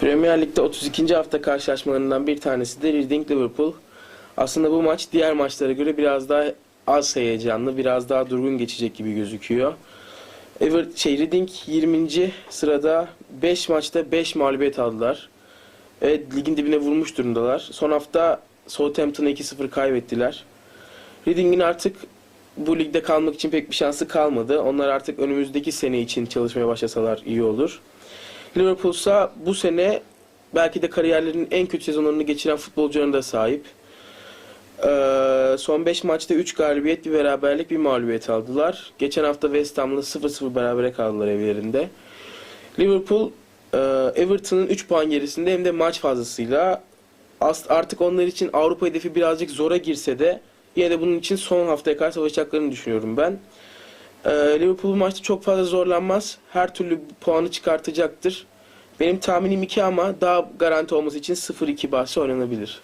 Premier Lig'de 32. hafta karşılaşmalarından bir tanesi de Reading Liverpool. Aslında bu maç diğer maçlara göre biraz daha az heyecanlı, biraz daha durgun geçecek gibi gözüküyor. Ever şey Reading 20. sırada 5 maçta 5 mağlubiyet aldılar. Evet ligin dibine vurmuş durumdalar. Son hafta Southampton'a 2-0 kaybettiler. Reading'in artık bu ligde kalmak için pek bir şansı kalmadı. Onlar artık önümüzdeki sene için çalışmaya başlasalar iyi olur. Liverpool ise bu sene belki de kariyerlerinin en kötü sezonlarını geçiren futbolcularına da sahip. Ee, son 5 maçta 3 galibiyet, bir beraberlik, bir mağlubiyet aldılar. Geçen hafta West Ham'la 0-0 berabere kaldılar evlerinde. Liverpool e, Everton'ın 3 puan gerisinde hem de maç fazlasıyla artık onlar için Avrupa hedefi birazcık zora girse de yine de bunun için son haftaya kadar savaşacaklarını düşünüyorum ben. Ee, Liverpool maçta çok fazla zorlanmaz. Her türlü puanı çıkartacaktır. Benim tahminim 2 ama daha garanti olması için 0-2 bahsi oynanabilir.